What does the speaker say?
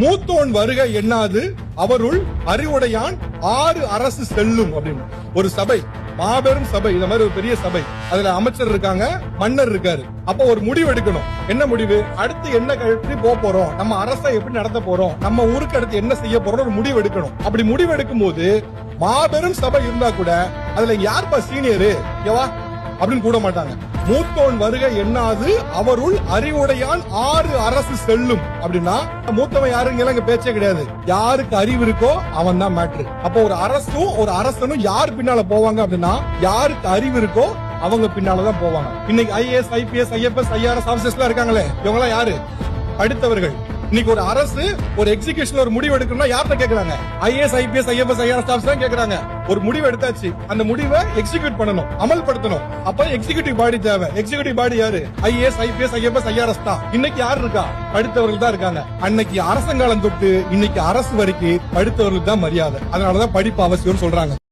மூத்தோன் வருக எண்ணாது அவருள் அறிவுடையான் ஆறு அரசு செல்லும் அப்படின்னு. ஒரு சபை மாபெரும் சபை இந்த மாதிரி ஒரு பெரிய சபை. அதுல அமைச்சர் இருக்காங்க மன்னர் இருக்காரு. அப்ப ஒரு முடிவு எடுக்கணும். என்ன முடிவு? அடுத்து என்ன எப்படி போக போறோம்? நம்ம அரசை எப்படி நடத்த போறோம்? நம்ம ஊருக்கு அடுத்து என்ன செய்ய போறோம் ஒரு முடிவு எடுக்கணும். அப்படி முடிவு எடுக்கும் போது மாபெரும் சபை இருந்தா கூட அதுல யார்ப்பா சீனியரு? ஏவா அப்படின்னு கூட மாட்டாங்க. மூத்தோன் வருக எண்ணாது அவருள் அறிவுடையான் ஆறு அரசு செல்லும். அப்படின்னா மூத்தவன் யாருங்க இங்க பேச்சே கிடையாது. யாருக்கு அறிவு இருக்கோ அவன் தான் மேட்ரு அப்போ ஒரு அரசும் ஒரு அரசனும் யார் பின்னால போவாங்க அப்படின்னா யாருக்கு அறிவு இருக்கோ அவங்க பின்னாலதான் போவாங்க. இன்னைக்கு IAS IPS IFS IRS officers இருக்காங்களே இவங்க எல்லாம் யாரு? படித்தவர்கள். இன்னைக்கு ஒரு அரசு ஒரு எக்ஸிகியூஷன் ஒரு முடிவு எடுக்கணும்னா யார்கிட்ட கேக்குறாங்க? IAS IPS IFS IR staffs தான் கேக்குறாங்க. ஒரு முடிவு எடுத்தாச்சு. அந்த முடிவை எக்ஸிக்யூட் பண்ணணும் அமல்படுத்தணும். அப்ப எக்ஸிகியூட்டிவ் பாடி தேவை. எக்ஸிகியூட்டிவ் பாடி யாரு? ஐஏஎஸ் ஐபிஎஸ் ஐஎஃப்எஸ் ஐஆர்எஸ் தான். இன்னைக்கு யார் இருக்கா? படித்தவர்கள் தான் இருக்காங்க. அன்னைக்கு அரசங்காலம் தொட்டு இன்னைக்கு அரசு வரைக்கும் படித்தவர்களுக்கு தான் மரியாதை. அதனாலதான் படிப்பு அவசியம் சொல்றாங்க.